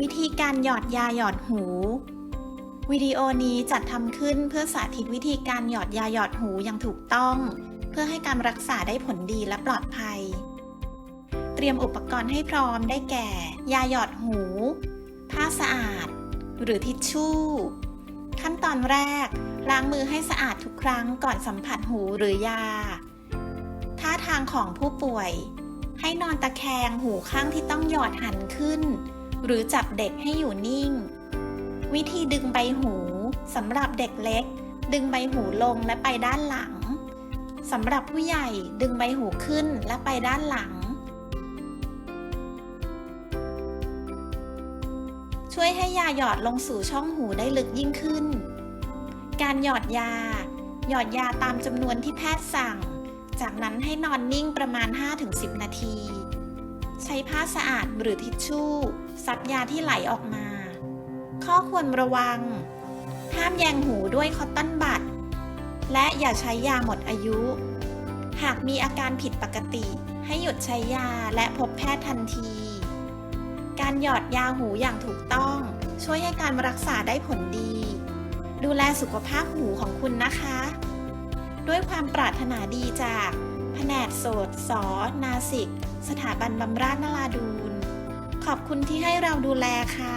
วิธีการหยอดยาหยอดหู วิดีโอนี้จัดทำขึ้นเพื่อสาธิตวิธีการหยอดยาหยอดหูอย่างถูกต้อง เพื่อให้การรักษาได้ผลดีและปลอดภัย เตรียมอุปกรณ์ให้พร้อมได้แก่ ยาหยอดหู ผ้าสะอาด หรือทิชชู่ ขั้นตอนแรก ล้างมือให้สะอาดทุกครั้งก่อนสัมผัสหูหรือยา ท่าทางของผู้ป่วย ให้นอนตะแคงหูข้างที่ต้องหยอดหันขึ้น หรือจับเด็กให้อยู่นิ่ง วิธีดึงใบหูสำหรับเด็กเล็ก ดึงใบหูลงและไปด้านหลังสำหรับผู้ใหญ่ดึงใบหูขึ้นและไปด้านหลัง ช่วยให้ยาหยอดลงสู่ช่องหูได้ลึกยิ่งขึ้น การหยอดยา หยอดยาตามจำนวนที่แพทย์สั่ง จากนั้นให้นอนนิ่งประมาณ 5-10 นาที ใช้ผ้าสะอาดหรือทิชชู่ซับยาที่ไหลออกมา ข้อควรระวัง ห้ามแยงหูด้วยคอตตอนบัด และอย่าใช้ยาหมดอายุ หากมีอาการผิดปกติ ให้หยุดใช้ยาและพบแพทย์ทันที การหยอดยาหูอย่างถูกต้อง ช่วยให้การรักษาได้ผลดี ดูแลสุขภาพหูของคุณนะคะ ด้วยความปรารถนาดีจาก แผนกโสตสอนาสิก สถาบันบำราศนราดูน ขอบคุณที่ให้เราดูแลค่ะ